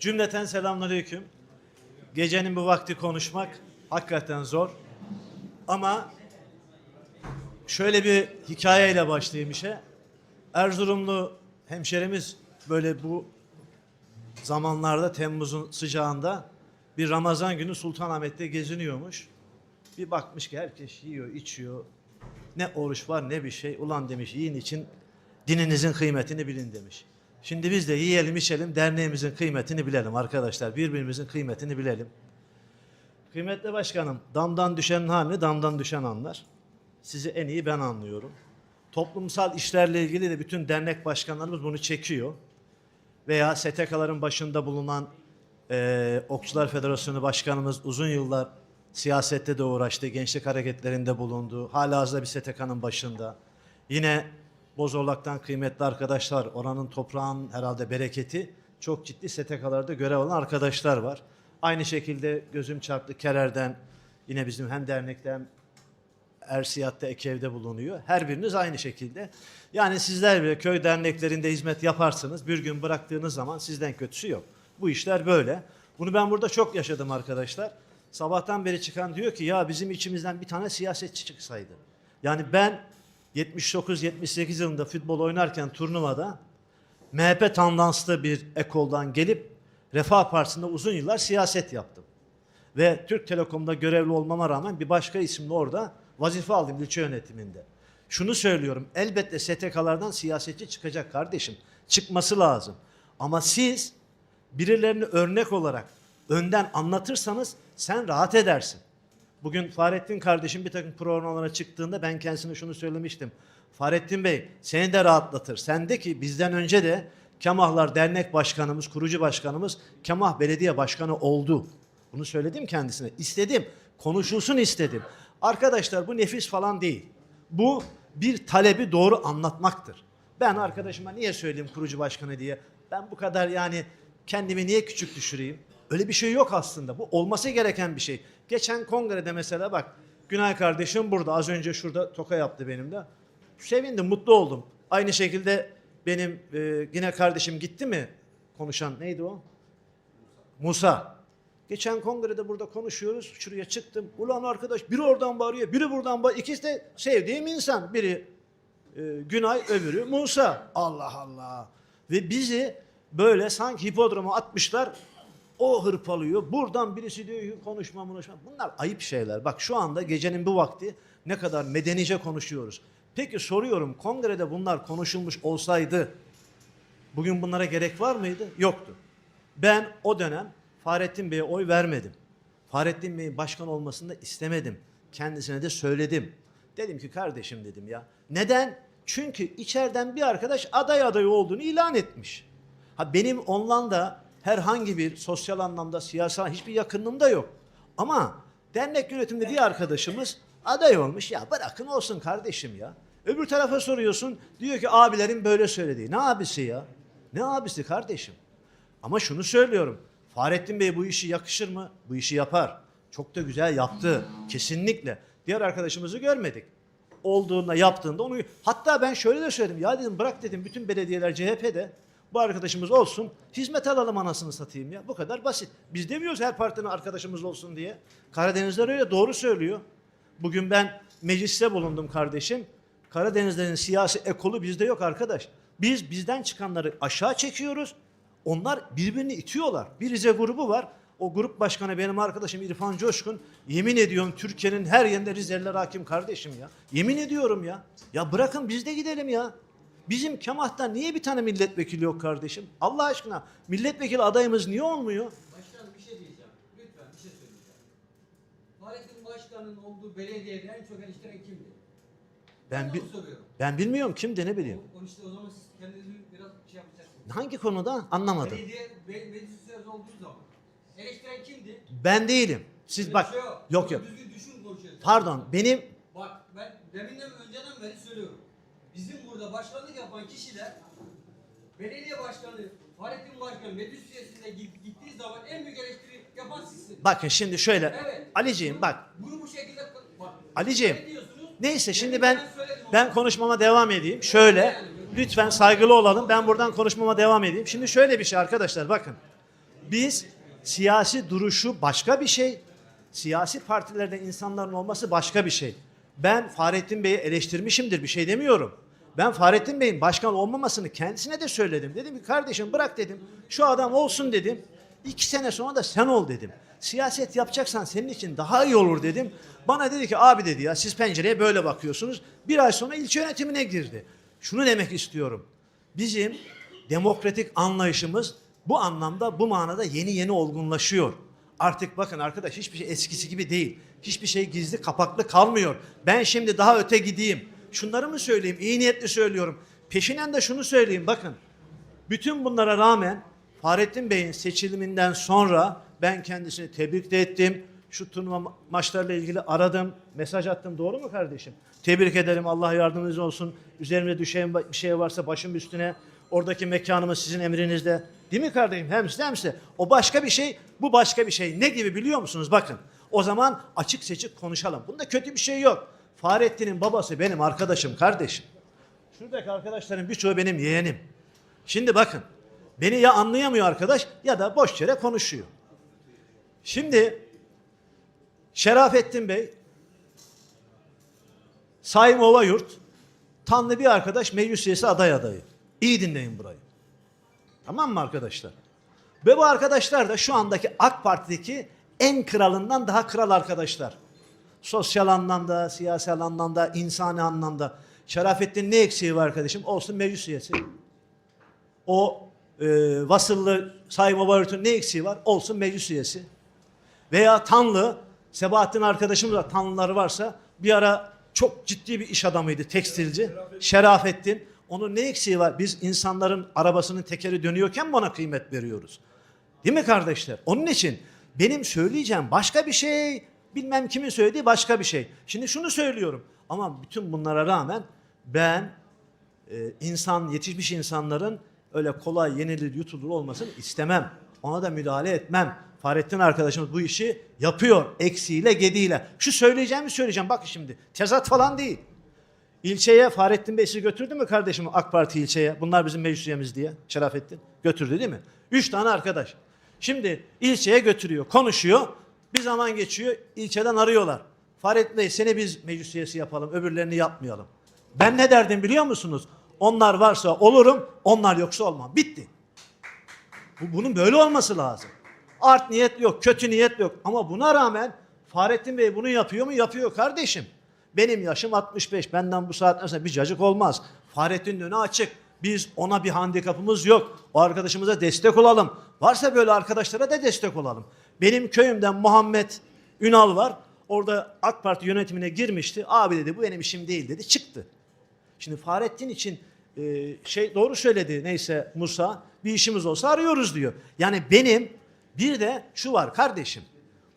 Cümleten selamünaleyküm. Gecenin bu vakti konuşmak hakikaten zor. Ama şöyle bir hikayeyle başlayayım işe. Erzurumlu hemşerimiz böyle bu zamanlarda Temmuz'un sıcağında bir Ramazan günü Sultanahmet'te geziniyormuş. Bir bakmış ki herkes yiyor, içiyor. Ne oruç var ne bir şey. Ulan demiş yiyin için dininizin kıymetini bilin demiş. Şimdi biz de yiyelim içelim derneğimizin kıymetini bilelim arkadaşlar. Birbirimizin kıymetini bilelim. Kıymetli başkanım, damdan düşen hamle damdan düşen anlar. Sizi en iyi ben anlıyorum. Toplumsal işlerle ilgili de bütün dernek başkanlarımız bunu çekiyor. Veya STK'ların başında bulunan eee Okçular Federasyonu Başkanımız uzun yıllar siyasette de uğraştı, gençlik hareketlerinde bulundu. Hala bir STK'nın başında. Yine Bozorlak'tan kıymetli arkadaşlar, oranın toprağın herhalde bereketi çok ciddi STK'larda görev alan arkadaşlar var. Aynı şekilde gözüm çarptı Kerer'den, yine bizim hem dernekten Ersiyat'ta Ekev'de bulunuyor. Her biriniz aynı şekilde. Yani sizler bile köy derneklerinde hizmet yaparsınız. Bir gün bıraktığınız zaman sizden kötüsü yok. Bu işler böyle. Bunu ben burada çok yaşadım arkadaşlar. Sabahtan beri çıkan diyor ki ya bizim içimizden bir tane siyasetçi çıksaydı. Yani ben 79-78 yılında futbol oynarken turnuvada MHP tandanslı bir ekoldan gelip Refah Partisi'nde uzun yıllar siyaset yaptım. Ve Türk Telekom'da görevli olmama rağmen bir başka isimle orada vazife aldım ilçe yönetiminde. Şunu söylüyorum, elbette STK'lardan siyasetçi çıkacak kardeşim. Çıkması lazım. Ama siz birilerini örnek olarak önden anlatırsanız sen rahat edersin. Bugün Fahrettin kardeşim bir takım programlara çıktığında ben kendisine şunu söylemiştim. Fahrettin Bey seni de rahatlatır. Sen de ki bizden önce de Kemahlar Dernek Başkanımız, kurucu başkanımız Kemah Belediye Başkanı oldu. Bunu söyledim kendisine. İstedim. Konuşulsun istedim. Arkadaşlar bu nefis falan değil. Bu bir talebi doğru anlatmaktır. Ben arkadaşıma niye söyleyeyim kurucu başkanı diye? Ben bu kadar yani kendimi niye küçük düşüreyim? Öyle bir şey yok aslında. Bu olması gereken bir şey. Geçen kongrede mesela bak Günay kardeşim burada az önce şurada toka yaptı benim de. Sevindim, mutlu oldum. Aynı şekilde benim e, yine kardeşim gitti mi? Konuşan neydi o? Musa. Geçen kongrede burada konuşuyoruz. Şuraya çıktım. Ulan arkadaş biri oradan bağırıyor, biri buradan bağırıyor. İkisi de sevdiğim insan. Biri e, Günay, öbürü Musa. Allah Allah. Ve bizi böyle sanki hipodroma atmışlar. O hırpalıyor. Buradan birisi diyor ki konuşma konuşma. Bunlar ayıp şeyler. Bak şu anda gecenin bu vakti ne kadar medenice konuşuyoruz. Peki soruyorum kongrede bunlar konuşulmuş olsaydı bugün bunlara gerek var mıydı? Yoktu. Ben o dönem Fahrettin Bey'e oy vermedim. Fahrettin Bey'in başkan olmasını da istemedim. Kendisine de söyledim. Dedim ki kardeşim dedim ya. Neden? Çünkü içeriden bir arkadaş aday adayı olduğunu ilan etmiş. Ha benim ondan da herhangi bir sosyal anlamda siyasal hiçbir yakınlığım da yok. Ama dernek yönetiminde bir arkadaşımız aday olmuş. Ya bırakın olsun kardeşim ya. Öbür tarafa soruyorsun. Diyor ki abilerin böyle söylediği. Ne abisi ya? Ne abisi kardeşim? Ama şunu söylüyorum. Fahrettin Bey bu işi yakışır mı? Bu işi yapar. Çok da güzel yaptı. Kesinlikle. Diğer arkadaşımızı görmedik. Olduğunda yaptığında onu... Hatta ben şöyle de söyledim. Ya dedim bırak dedim bütün belediyeler CHP'de. Bu arkadaşımız olsun. Hizmet alalım anasını satayım ya. Bu kadar basit. Biz demiyoruz her partinin arkadaşımız olsun diye. Karadenizler öyle doğru söylüyor. Bugün ben mecliste bulundum kardeşim. Karadenizlerin siyasi ekolu bizde yok arkadaş. Biz bizden çıkanları aşağı çekiyoruz. Onlar birbirini itiyorlar. Bir Rize grubu var. O grup başkanı benim arkadaşım İrfan Coşkun. Yemin ediyorum Türkiye'nin her yerinde Rizeliler hakim kardeşim ya. Yemin ediyorum ya. Ya bırakın biz de gidelim ya. Bizim Kemah'tan niye bir tane milletvekili yok kardeşim? Allah aşkına milletvekili adayımız niye olmuyor? Başkanım bir şey diyeceğim. Lütfen bir şey söyleyeceğim. Fahrettin Başkan'ın olduğu belediyede en çok eleştiren kimdi? Ben Ben bi- onu soruyorum. ben bilmiyorum kimdi ne bileyim. O, o işte o zaman siz kendinizi biraz şey yapacaksınız. Hangi konuda anlamadım. Belediye, be, meclis üyesi olduğu zaman eleştiren kimdi? Ben değilim. Siz Öyle bak şey yok. yok yok. Düzgün düşün konuşuyorsun. Pardon benim Bak ben deminden önceden beri söylüyorum. Bizim burada başkanlık yapan kişiler belediye başkanı, Fahrettin Başkan meclis üyesine git- gittiği zaman en büyük eleştiri yapan sizsiniz. bakın şimdi şöyle Evet. Aliciğim bak Bunu bu şekilde bak. Aliciğim? Neyse şimdi ben ben ama- konuşmama devam edeyim. Şöyle lütfen saygılı olalım. Ben buradan konuşmama devam edeyim. Şimdi şöyle bir şey arkadaşlar bakın. Biz siyasi duruşu başka bir şey. Siyasi partilerde insanların olması başka bir şey. Ben Fahrettin Bey'i eleştirmişimdir bir şey demiyorum. Ben Fahrettin Bey'in başkan olmamasını kendisine de söyledim. Dedim ki kardeşim bırak dedim. Şu adam olsun dedim. İki sene sonra da sen ol dedim. Siyaset yapacaksan senin için daha iyi olur dedim. Bana dedi ki abi dedi ya siz pencereye böyle bakıyorsunuz. Bir ay sonra ilçe yönetimine girdi. Şunu demek istiyorum. Bizim demokratik anlayışımız bu anlamda bu manada yeni yeni olgunlaşıyor. Artık bakın arkadaş hiçbir şey eskisi gibi değil. Hiçbir şey gizli kapaklı kalmıyor. Ben şimdi daha öte gideyim. Şunları mı söyleyeyim? İyi niyetli söylüyorum. Peşinen de şunu söyleyeyim bakın. Bütün bunlara rağmen Fahrettin Bey'in seçiliminden sonra ben kendisini tebrik de ettim. Şu turnuva ma- maçlarla ilgili aradım, mesaj attım. Doğru mu kardeşim? Tebrik ederim. Allah yardımcınız olsun. Üzerime düşen bir şey varsa başım üstüne. Oradaki mekanımız sizin emrinizde. Değil mi kardeşim? Hem size hem size. O başka bir şey, bu başka bir şey. Ne gibi biliyor musunuz? Bakın. O zaman açık seçik konuşalım. Bunda kötü bir şey yok. Fahrettin'in babası benim arkadaşım, kardeşim. Şuradaki arkadaşların birçoğu benim yeğenim. Şimdi bakın. Beni ya anlayamıyor arkadaş ya da boş yere konuşuyor. Şimdi Şerafettin Bey, Saim Ovayurt, Tanlı bir arkadaş meclis üyesi aday adayı. İyi dinleyin burayı. Tamam mı arkadaşlar? Ve bu arkadaşlar da şu andaki AK Parti'deki en kralından daha kral arkadaşlar. Sosyal anlamda, siyasal anlamda, insani anlamda. Şerafettin ne eksiği var arkadaşım? Olsun meclis üyesi. O e, vasıllı Sayın Obarut'un ne eksiği var? Olsun meclis üyesi. Veya Tanlı, Sebahattin arkadaşımız var, Tanlıları varsa bir ara çok ciddi bir iş adamıydı, tekstilci. Şerafettin. Onun ne eksiği var? Biz insanların arabasının tekeri dönüyorken ona kıymet veriyoruz? Değil mi kardeşler? Onun için benim söyleyeceğim başka bir şey, bilmem kimin söylediği başka bir şey. Şimdi şunu söylüyorum ama bütün bunlara rağmen ben e, insan, yetişmiş insanların öyle kolay yenilir, yutulur olmasını istemem. Ona da müdahale etmem. Fahrettin arkadaşımız bu işi yapıyor. Eksiğiyle, gediğiyle. Şu söyleyeceğimi söyleyeceğim. Bak şimdi. Tezat falan değil. İlçeye Fahrettin Bey sizi götürdü mü kardeşim AK Parti ilçeye? Bunlar bizim meclis üyemiz diye. Şerafettin. Götürdü değil mi? Üç tane arkadaş. Şimdi ilçeye götürüyor, konuşuyor. Bir zaman geçiyor, ilçeden arıyorlar. Fahrettin Bey seni biz meclis üyesi yapalım, öbürlerini yapmayalım. Ben ne derdim biliyor musunuz? Onlar varsa olurum, onlar yoksa olmam. Bitti. Bu, bunun böyle olması lazım. Art niyet yok, kötü niyet yok. Ama buna rağmen Fahrettin Bey bunu yapıyor mu? Yapıyor kardeşim. Benim yaşım 65. Benden bu saatten sonra bir cacık olmaz. Fahrettin'in önü açık. Biz ona bir handikapımız yok. O arkadaşımıza destek olalım. Varsa böyle arkadaşlara da destek olalım. Benim köyümden Muhammed Ünal var. Orada AK Parti yönetimine girmişti. Abi dedi bu benim işim değil dedi. Çıktı. Şimdi Fahrettin için e, şey doğru söyledi neyse Musa bir işimiz olsa arıyoruz diyor. Yani benim bir de şu var kardeşim.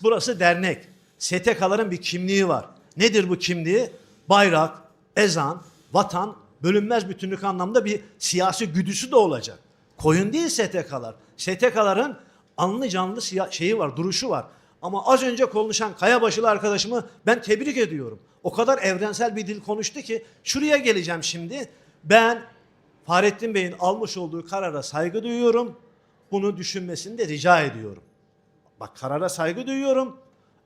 Burası dernek. STK'ların bir kimliği var. Nedir bu kimliği? Bayrak, ezan, vatan, bölünmez bütünlük anlamda bir siyasi güdüsü de olacak. Koyun değil STK'lar. STK'ların anlı canlı şeyi var, duruşu var. Ama az önce konuşan Kayabaşılı arkadaşımı ben tebrik ediyorum. O kadar evrensel bir dil konuştu ki şuraya geleceğim şimdi. Ben Fahrettin Bey'in almış olduğu karara saygı duyuyorum. Bunu düşünmesini de rica ediyorum. Bak karara saygı duyuyorum.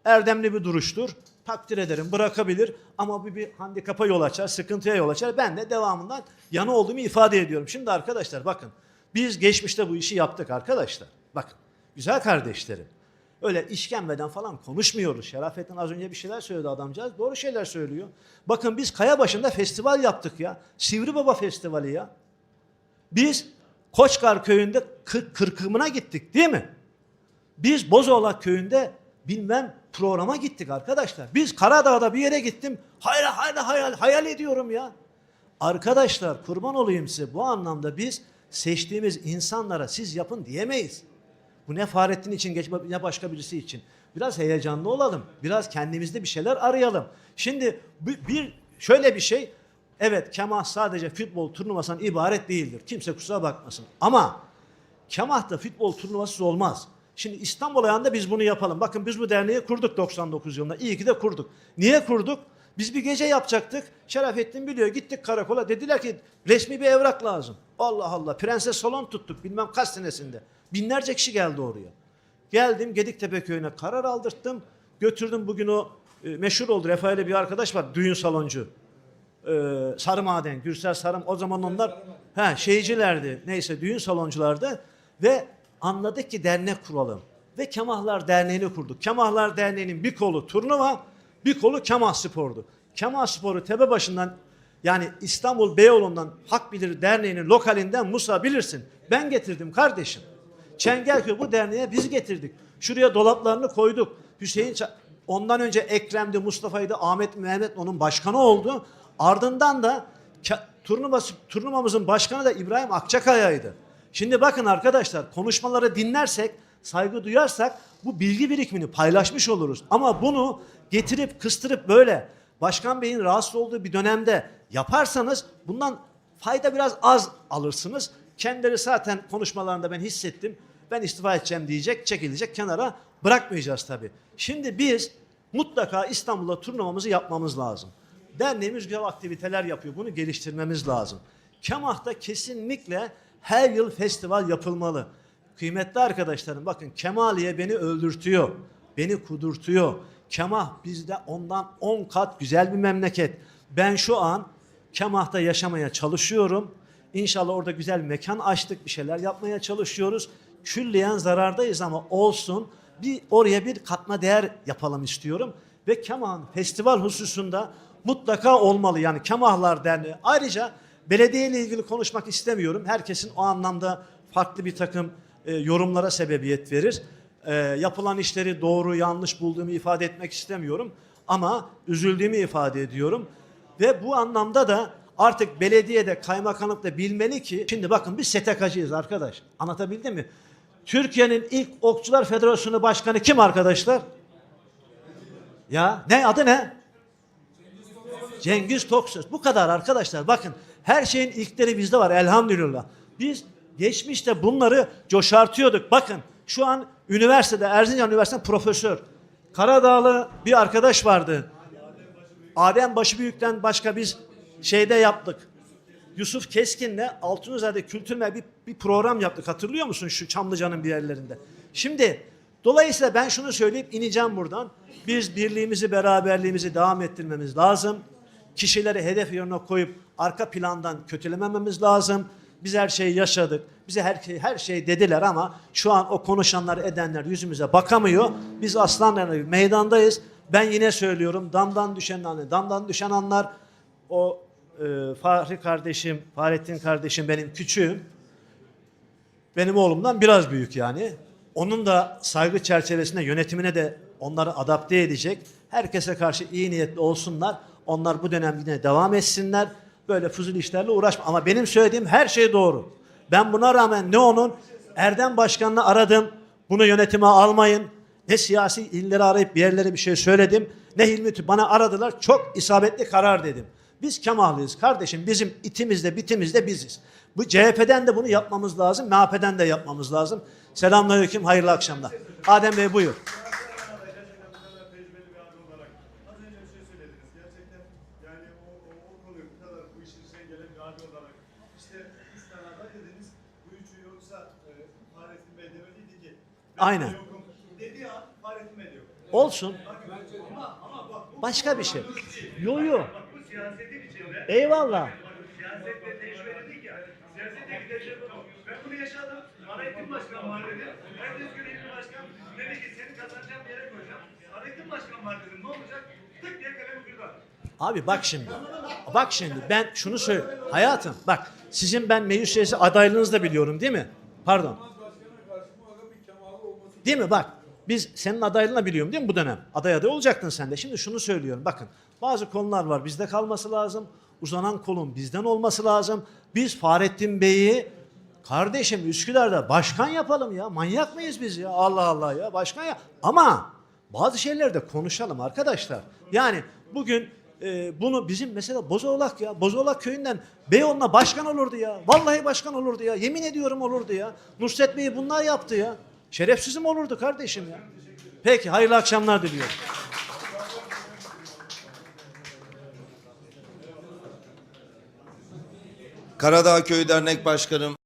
Erdemli bir duruştur. Takdir ederim bırakabilir ama bir, bir handikapa yol açar, sıkıntıya yol açar. Ben de devamından yana olduğumu ifade ediyorum. Şimdi arkadaşlar bakın biz geçmişte bu işi yaptık arkadaşlar. Bakın güzel kardeşlerim. Öyle işkembeden falan konuşmuyoruz. Şerafettin az önce bir şeyler söyledi adamcağız. Doğru şeyler söylüyor. Bakın biz Kaya başında festival yaptık ya. Sivri Baba Festivali ya. Biz Koçkar köyünde kır, kırkımına gittik değil mi? Biz Bozoğlak köyünde bilmem programa gittik arkadaşlar. Biz Karadağ'da bir yere gittim. Hayal hayal hayal hayal ediyorum ya. Arkadaşlar kurban olayım size bu anlamda biz seçtiğimiz insanlara siz yapın diyemeyiz. Bu ne Fahrettin için geç ne başka birisi için. Biraz heyecanlı olalım. Biraz kendimizde bir şeyler arayalım. Şimdi bir, şöyle bir şey. Evet Kemah sadece futbol turnuvasından ibaret değildir. Kimse kusura bakmasın. Ama Kemah'ta futbol turnuvasız olmaz. Şimdi İstanbul ayağında biz bunu yapalım. Bakın biz bu derneği kurduk 99 yılında. İyi ki de kurduk. Niye kurduk? Biz bir gece yapacaktık. Şerafettin biliyor. Gittik karakola. Dediler ki resmi bir evrak lazım. Allah Allah. Prenses salon tuttuk bilmem kaç senesinde. Binlerce kişi geldi oraya. Geldim Gediktepe köyüne karar aldırttım. Götürdüm bugün o e, meşhur oldu. Rafael'e bir arkadaş var düğün saloncu. Ee, Sarı Maden, Gürsel Sarım o zaman onlar ha şeycilerdi. Neyse düğün salonculardı ve anladık ki dernek kuralım. Ve Kemahlar Derneği'ni kurduk. Kemahlar Derneği'nin bir kolu turnuva, bir kolu Kemah Spor'du. Kemah Spor'u tepe başından yani İstanbul Beyoğlu'ndan Hak Bilir Derneği'nin lokalinden Musa bilirsin. Ben getirdim kardeşim. Çengelköy bu derneğe biz getirdik. Şuraya dolaplarını koyduk. Hüseyin Ça- ondan önce Ekrem'di, Mustafa'ydı, Ahmet Mehmet onun başkanı oldu. Ardından da turnuvası, turnuvamızın başkanı da İbrahim Akçakaya'ydı. Şimdi bakın arkadaşlar konuşmaları dinlersek, saygı duyarsak bu bilgi birikimini paylaşmış oluruz. Ama bunu getirip kıstırıp böyle Başkan Bey'in rahatsız olduğu bir dönemde yaparsanız bundan fayda biraz az alırsınız. Kendileri zaten konuşmalarında ben hissettim. Ben istifa edeceğim diyecek, çekilecek kenara bırakmayacağız tabii. Şimdi biz mutlaka İstanbul'da turnuvamızı yapmamız lazım. Derneğimiz güzel aktiviteler yapıyor. Bunu geliştirmemiz lazım. Kemah'ta kesinlikle her yıl festival yapılmalı. Kıymetli arkadaşlarım bakın Kemaliye beni öldürtüyor. Beni kudurtuyor. Kemah bizde ondan 10 kat güzel bir memleket. Ben şu an Kemah'ta yaşamaya çalışıyorum. İnşallah orada güzel mekan açtık, bir şeyler yapmaya çalışıyoruz. Külliyen zarardayız ama olsun. Bir oraya bir katma değer yapalım istiyorum. Ve Kemah'ın festival hususunda mutlaka olmalı. Yani Kemahlar Derneği. Ayrıca belediye ile ilgili konuşmak istemiyorum. Herkesin o anlamda farklı bir takım e, yorumlara sebebiyet verir. E, yapılan işleri doğru yanlış bulduğumu ifade etmek istemiyorum. Ama üzüldüğümü ifade ediyorum. Ve bu anlamda da artık belediyede kaymakamlık da bilmeli ki şimdi bakın biz STK'cıyız arkadaş. Anlatabildim mi? Türkiye'nin ilk Okçular Federasyonu Başkanı kim arkadaşlar? Ya ne adı ne? Cengiz Toksöz. Bu kadar arkadaşlar. Bakın her şeyin ilkleri bizde var elhamdülillah. Biz geçmişte bunları coşartıyorduk. Bakın şu an üniversitede Erzincan Üniversitesi'nde profesör. Karadağlı bir arkadaş vardı. Adem Başıbüyük'ten başka biz şeyde yaptık. Yusuf Keskin'le Altunizade Kültür Mer bir, bir program yaptık. Hatırlıyor musun şu Çamlıca'nın bir yerlerinde? Şimdi dolayısıyla ben şunu söyleyip ineceğim buradan. Biz birliğimizi, beraberliğimizi devam ettirmemiz lazım. Kişileri hedef yerine koyup arka plandan kötülemememiz lazım. Biz her şeyi yaşadık. Bize her şey, her şey dediler ama şu an o konuşanlar edenler yüzümüze bakamıyor. Biz aslanlarla bir meydandayız. Ben yine söylüyorum damdan düşen anlar, damdan düşen anlar o e, Fahri kardeşim, Fahrettin kardeşim benim küçüğüm. Benim oğlumdan biraz büyük yani. Onun da saygı çerçevesinde yönetimine de onları adapte edecek. Herkese karşı iyi niyetli olsunlar. Onlar bu dönem yine devam etsinler. Böyle fuzul işlerle uğraşma. Ama benim söylediğim her şey doğru. Ben buna rağmen ne onun Erdem Başkan'ını aradım. Bunu yönetime almayın. Ne siyasi illeri arayıp bir yerlere bir şey söyledim. Ne Hilmi bana aradılar. Çok isabetli karar dedim. Biz Kemahlıyız kardeşim. Bizim itimizde bitimizde biziz. Bu CHP'den de bunu yapmamız lazım. MHP'den de yapmamız lazım. Selamünaleyküm. Hayırlı akşamlar. Adem Bey buyur. tecrübeli bir abi olarak az önce bir şey söylediniz. Gerçekten yani o, o, o konuyu bu kadar bu işin içine gelen bir abi olarak işte üç tane aday dediniz. Bu üçü yoksa e, Fahrettin Bey demeliydi ki ben Aynen. de yokum. Dediği an Fahrettin Bey de yok. Olsun. Ama, ama bak bu, Başka bir şey. Yo yo. bu siyasetin içinde Eyvallah. siyasette tecrübe dedik ya. Yok. Ben bunu yaşadım. Fahrettin Başkan var dedi. Herkes görevli başkan dedi ki seni kazanacağım bir yere koyacağım. Fahrettin Başkan var dedim. Ne olacak? Tık diye kalemi kırdılar. Abi bak şimdi. Bak şimdi ben şunu söyle. Hayatım bak sizin ben meclis üyesi adaylığınızı da biliyorum değil mi? Pardon. Değil mi? Bak biz senin adaylığını da biliyorum değil mi bu dönem? Aday aday olacaktın sen de. Şimdi şunu söylüyorum. Bakın bazı konular var bizde kalması lazım. Uzanan kolun bizden olması lazım. Biz Fahrettin Bey'i kardeşim Üsküdar'da başkan yapalım ya. Manyak mıyız biz ya? Allah Allah ya başkan ya. Ama bazı şeyleri de konuşalım arkadaşlar. Yani bugün e, bunu bizim mesela Bozolak ya. Bozolak köyünden Beyoğlu'na başkan olurdu ya. Vallahi başkan olurdu ya. Yemin ediyorum olurdu ya. Nusret Bey bunlar yaptı ya. Şerefsizim olurdu kardeşim ya. Peki hayırlı akşamlar diliyorum. Karadağ Köyü Dernek Başkanım